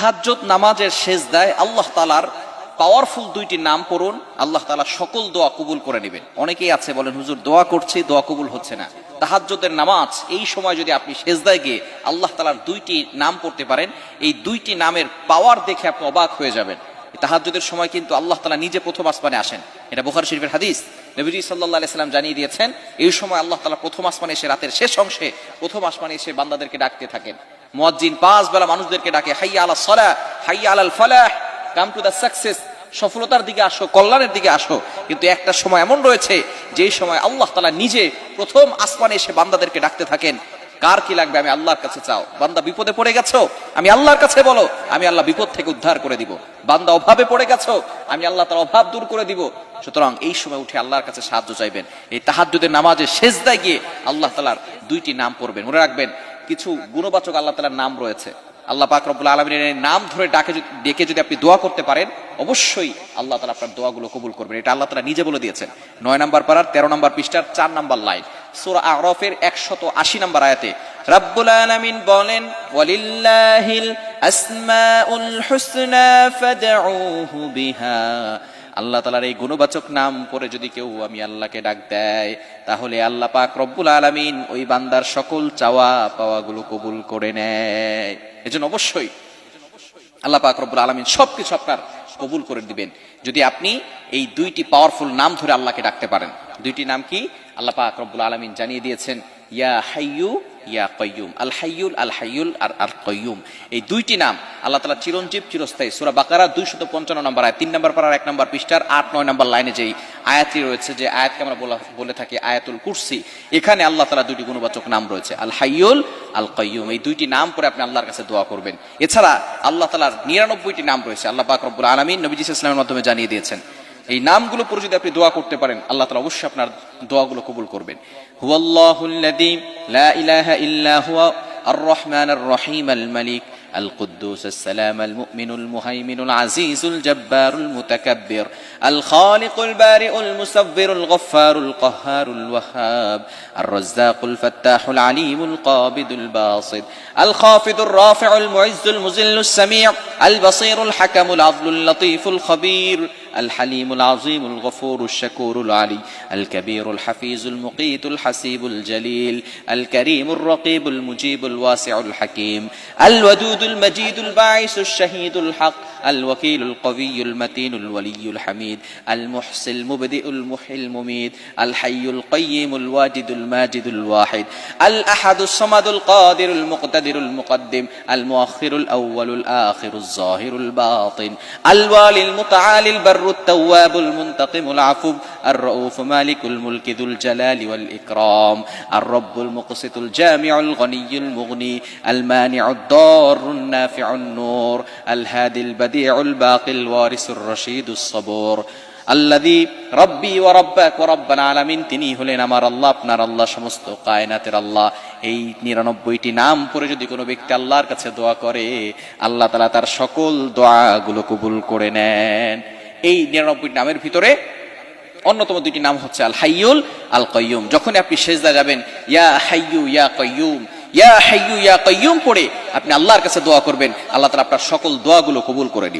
তাহাজ্জুদ নামাজের শেষ দেয় আল্লাহ তালার পাওয়ারফুল দুইটি নাম পড়ুন। আল্লাহ তালা সকল দোয়া কবুল করে নেবেন। অনেকেই আছে বলেন, হুজুর, দোয়া করছি, দোয়া কবুল হচ্ছে না। তাহাজ্জুদের নামাজ, এই সময় যদি আপনি সেজদায় গিয়ে আল্লাহ তালার দুইটি নাম পড়তে পারেন, এই দুইটি নামের পাওয়ার দেখে আপনি অবাক হয়ে যাবেন। তাহাজ্জুদের সময় কিন্তু আল্লাহ তালা নিজে প্রথম আসমানে আসেন। এটা বুখার শরীফের হাদিস। নবীজি সাল্লাহ সাল্লাম জানিয়ে দিয়েছেন, এই সময় আল্লাহ তালা প্রথম আসমানে এসে রাতের শেষ অংশে প্রথম আসমানে এসে বান্দাদেরকে ডাকতে থাকেন। মুয়াজ্জিন পাঁচ বেলা মানুষদেরকে ডাকে, হাইয়া আলা সলা হাইয়া আলাল ফালাহ, কাম টু দ্য সাকসেস, সফলতার দিকে আসো, কল্যাণের দিকে আসো। কিন্তু একটা সময় এমন রয়েছে, যেই সময় আল্লাহ তালা নিজে প্রথম আসমানে এসে বান্দাদেরকে ডাকতে থাকেন, কার কি লাগবে? আমি আল্লাহর কাছে চাও। বান্দা বিপদে পড়ে গেছো? আমি আল্লাহর কাছে বলো, আমি আল্লাহ বিপদ থেকে উদ্ধার করে দিব। বান্দা অভাবে পড়ে গেছো? আমি আল্লাহ তার অভাব দূর করে দিব। সুতরাং এই সময় উঠে আল্লাহর কাছে সাহায্য চাইবেন। এই তাহাজ্জুদের নামাজে শেষদায় গিয়ে আল্লাহ তালার দুইটি নাম পড়বেন। মনে রাখবেন কিছু গুণবাচক আল্লাহ তালার নাম রয়েছে। আল্লাহ পাক রব্বুল আলমিনের নাম ধরে ডাকে ডেকে যদি আপনি দোয়া করতে পারেন, অবশ্যই আল্লাহ তালা আপনার দোয়াগুলো কবুল করবেন। এটা আল্লাহ তালা নিজে বলে দিয়েছেন। নয় নম্বর পাড়ার, তেরো নম্বর পৃষ্ঠার, চার নম্বর লাইন। সুরা আরফের একশত আশি নম্বর আয়াতে, রাব্বুল আলামিন বলেন, ওয়ালিল্লাহিল আসমাউল হুসনা ফাদউহু বিহা। আল্লাহ তালার এই গুণবাচক নাম পরে যদি কেউ আমি আল্লাহকে ডাক দেয়, তাহলে আল্লাহ পাক রব্বুল আলমিন ওই বান্দার সকল চাওয়া পাওয়াগুলো কবুল করে নেয়। এজন্য অবশ্যই আল্লাহ পাক রব্বুল আলামিন সবকিছু আপনার কবুল করে দিবেন। যদি আপনি এই দুইটি পাওয়ারফুল নাম ধরে আল্লাহকে ডাকতে পারেন। দুইটি নাম কি? আল্লাহ পাক রব্বুল আলামিন জানিয়ে দিয়েছেন, ইয়া হাইয়ু, ইয়া কয়ুম আল হাইয়ুল আল হাইয়ুল, আর আর কয়ুম এই দুইটি নাম আল্লাহ তালা চিরঞ্জীব, চিরস্থায়ী। সুরা বাকারা দুইশত পঞ্চান্ন নম্বর আয় তিন নম্বর পাড়ার এক নম্বর পৃষ্ঠার আট, নয় নম্বর লাইনে যেই আয়াতটি রয়েছে, যে আয়াতকে আমরা বলা- বলে থাকি আয়াতুল কুরসি, এখানে আল্লাহ তালা দুইটি গুণবাচক নাম রয়েছে, আল হাইয়ুল, আল কয়ুম এই দুইটি নাম করে আপনি আল্লাহর কাছে দোয়া করবেন। এছাড়া আল্লাহ তালার নিরানব্বইটি নাম রয়েছে, আল্লাহ পাক রব্বুল আলমিন নবীজ ইসলামের মাধ্যমে জানিয়ে দিয়েছেন এই নামগুলো পরে যদি আপনি দোয়া করতে পারেন, আল্লাহ তালা অবশ্যই আপনার দোয়াগুলো কবুল করবেন। হুয়াল্লাহুল্লাদিম লা ইলাহা ইল্লা হুয়া আর রহমান আর রহিম আল মালিক القدوس السلام المؤمن المهيمن العزيز الجبار المتكبر الخالق البارئ المصور الغفار القهار الوهاب الرزاق الفتاح العليم القابض الباسط الخافض الرافع المعز المذل السميع البصير الحكم العدل اللطيف الخبير الحليم العظيم الغفور الشكور العلي الكبير الحفيظ المقيت الحسيب الجليل الكريم الرقيب المجيب الواسع الحكيم الودود المجيد الباعث الشهيد الحق الوكيل القوي المتين الولي الحميد المحصي المبدئ المحيي المميت الحي القيم الواجد الماجد الواحد الأحد الصمد القادر المقتدر المقدم المؤخر الأول الآخر الظاهر الباطن الوالي المتعالي البر التواب المنتقم العفو الرؤوف مالك الملك ذو الجلال والإكرام الرب المقسط الجامع الغني المغني المانع الضار النافع النور الهادي البديع الباقي الوارث الرشيد الصبور আল্লাদি রব্বি ও রব্বাক ও রব্বানা আলামিন তিনি হলেন আমার আল্লাহ আপনার আল্লাহ সমস্ত কায়নাতের আল্লাহ এই নিরানব্বইটি নাম পরে যদি কোনো ব্যক্তি আল্লাহর কাছে দোয়া করে আল্লাহ তালা তার সকল দোয়াগুলো কবুল করে নেন এই নিরানব্বই নামের ভিতরে অন্যতম দুইটি নাম হচ্ছে আল হাইয়ুল আল কয়ুম যখন আপনি সেজদা যাবেন ইয়া হাইয়ু ইয়া কয়ুম ইয়া হাইয়ু ইয়া কাইয়ুম পড়ে, আপনি আল্লাহর কাছে দোয়া করবেন, আল্লাহ তালা আপনার সকল দোয়াগুলো কবুল করে